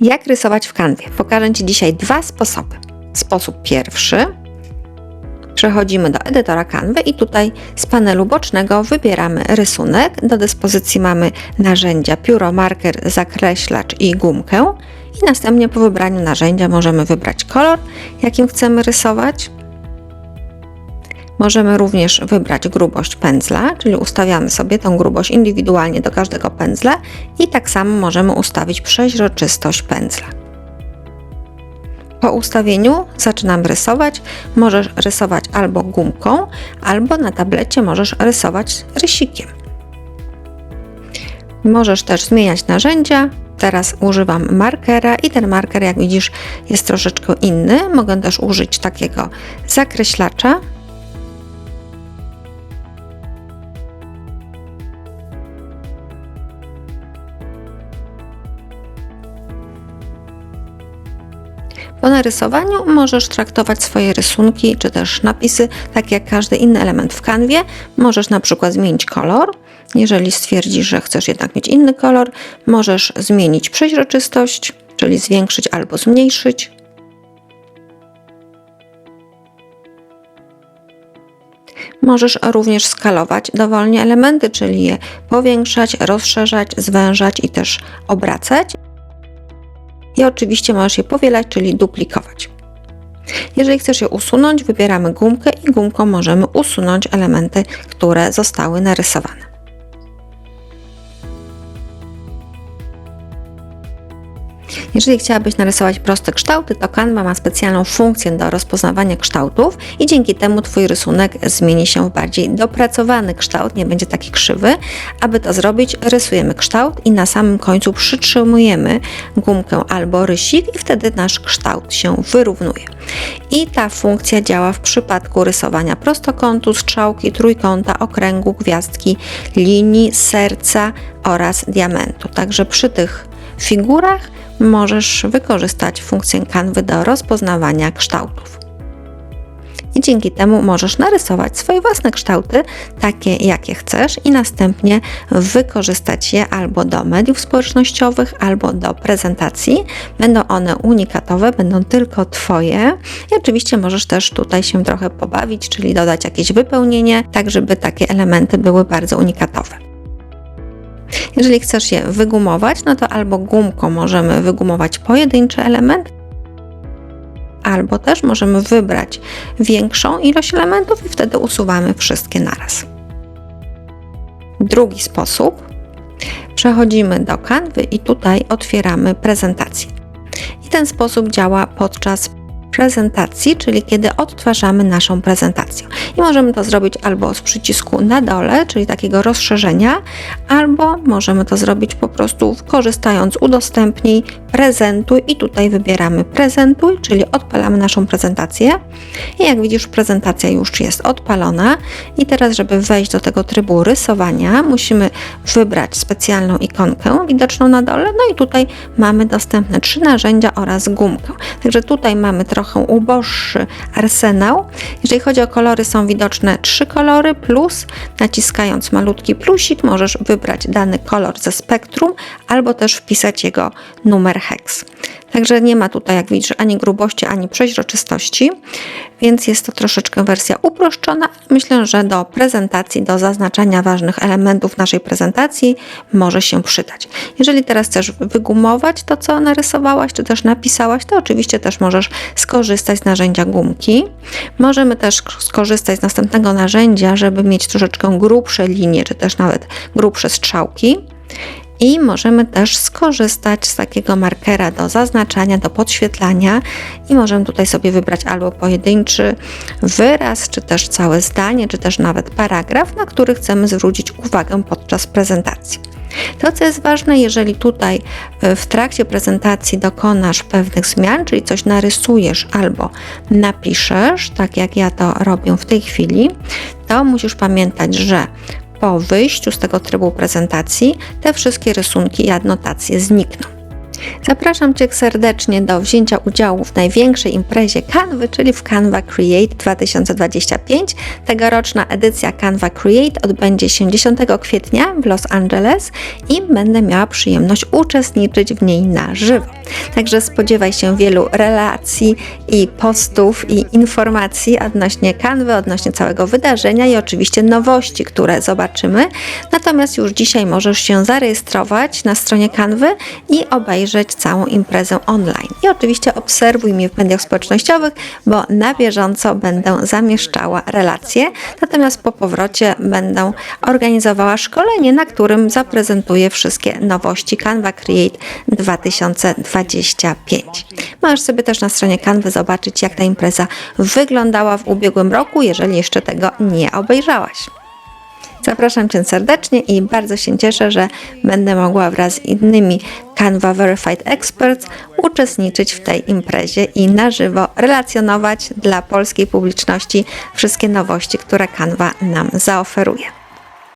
Jak rysować w kanwie? Pokażę Ci dzisiaj dwa sposoby. Sposób pierwszy. Przechodzimy do edytora kanwy i tutaj z panelu bocznego wybieramy rysunek. Do dyspozycji mamy narzędzia pióro, marker, zakreślacz i gumkę. I następnie po wybraniu narzędzia możemy wybrać kolor, jakim chcemy rysować. Możemy również wybrać grubość pędzla, czyli ustawiamy sobie tą grubość indywidualnie do każdego pędzla i tak samo możemy ustawić przeźroczystość pędzla. Po ustawieniu zaczynam rysować. Możesz rysować albo gumką, albo na tablecie możesz rysować rysikiem. Możesz też zmieniać narzędzia. Teraz używam markera i ten marker, jak widzisz, jest troszeczkę inny. Mogę też użyć takiego zakreślacza, Po narysowaniu możesz traktować swoje rysunki czy też napisy tak jak każdy inny element w kanwie. Możesz na przykład zmienić kolor. Jeżeli stwierdzisz, że chcesz jednak mieć inny kolor, możesz zmienić przeźroczystość, czyli zwiększyć albo zmniejszyć. Możesz również skalować dowolnie elementy, czyli je powiększać, rozszerzać, zwężać i też obracać i oczywiście możesz je powielać, czyli duplikować. Jeżeli chcesz je usunąć, wybieramy gumkę i gumką możemy usunąć elementy, które zostały narysowane. Jeżeli chciałabyś narysować proste kształty, to Canva ma specjalną funkcję do rozpoznawania kształtów i dzięki temu Twój rysunek zmieni się w bardziej dopracowany kształt, nie będzie taki krzywy. Aby to zrobić, rysujemy kształt i na samym końcu przytrzymujemy gumkę albo rysik i wtedy nasz kształt się wyrównuje. I ta funkcja działa w przypadku rysowania prostokątu, strzałki, trójkąta, okręgu, gwiazdki, linii, serca oraz diamentu. Także przy tych figurach możesz wykorzystać funkcję kanwy do rozpoznawania kształtów. I dzięki temu możesz narysować swoje własne kształty, takie jakie chcesz, i następnie wykorzystać je albo do mediów społecznościowych, albo do prezentacji. Będą one unikatowe, będą tylko Twoje. I oczywiście możesz też tutaj się trochę pobawić, czyli dodać jakieś wypełnienie, tak żeby takie elementy były bardzo unikatowe. Jeżeli chcesz je wygumować, no to albo gumką możemy wygumować pojedynczy element, albo też możemy wybrać większą ilość elementów i wtedy usuwamy wszystkie naraz. Drugi sposób. Przechodzimy do kanwy i tutaj otwieramy prezentację. I ten sposób działa podczas prezentacji, czyli kiedy odtwarzamy naszą prezentację. I możemy to zrobić albo z przycisku na dole, czyli takiego rozszerzenia, albo możemy to zrobić po prostu korzystając udostępnij, prezentuj i tutaj wybieramy prezentuj, czyli odpalamy naszą prezentację. I jak widzisz, prezentacja już jest odpalona. I teraz, żeby wejść do tego trybu rysowania, musimy wybrać specjalną ikonkę widoczną na dole. No i tutaj mamy dostępne trzy narzędzia oraz gumkę. Także tutaj mamy trochę trochę uboższy arsenał. Jeżeli chodzi o kolory, są widoczne trzy kolory, plus naciskając malutki plusik możesz wybrać dany kolor ze spektrum albo też wpisać jego numer hex. Także nie ma tutaj, jak widzisz, ani grubości, ani przeźroczystości, więc jest to troszeczkę wersja uproszczona. Myślę, że do prezentacji, do zaznaczania ważnych elementów naszej prezentacji może się przydać. Jeżeli teraz chcesz wygumować to, co narysowałaś, czy też napisałaś, to oczywiście też możesz skorzystać z narzędzia gumki. Możemy też skorzystać z następnego narzędzia, żeby mieć troszeczkę grubsze linie, czy też nawet grubsze strzałki. I możemy też skorzystać z takiego markera do zaznaczania, do podświetlania i możemy tutaj sobie wybrać albo pojedynczy wyraz, czy też całe zdanie, czy też nawet paragraf, na który chcemy zwrócić uwagę podczas prezentacji. To, co jest ważne, jeżeli tutaj e, w trakcie prezentacji dokonasz pewnych zmian, czyli coś narysujesz albo napiszesz, tak jak ja to robię w tej chwili, to musisz pamiętać, że po wyjściu z tego trybu prezentacji te wszystkie rysunki i adnotacje znikną. Zapraszam Cię serdecznie do wzięcia udziału w największej imprezie Canva, czyli w Canva Create 2025. Tegoroczna edycja Canva Create odbędzie się 10 kwietnia w Los Angeles i będę miała przyjemność uczestniczyć w niej na żywo. Także spodziewaj się wielu relacji i postów i informacji odnośnie Canva, odnośnie całego wydarzenia i oczywiście nowości, które zobaczymy. Natomiast już dzisiaj możesz się zarejestrować na stronie Canvy i obejrzeć całą imprezę online. I oczywiście obserwuj mnie w mediach społecznościowych, bo na bieżąco będę zamieszczała relacje. Natomiast po powrocie będę organizowała szkolenie, na którym zaprezentuję wszystkie nowości Canva Create 2025. Możesz sobie też na stronie Canvy zobaczyć, jak ta impreza wyglądała w ubiegłym roku, jeżeli jeszcze tego nie obejrzałaś. Zapraszam Cię serdecznie i bardzo się cieszę, że będę mogła wraz z innymi Canva Verified Experts uczestniczyć w tej imprezie i na żywo relacjonować dla polskiej publiczności wszystkie nowości, które Canva nam zaoferuje.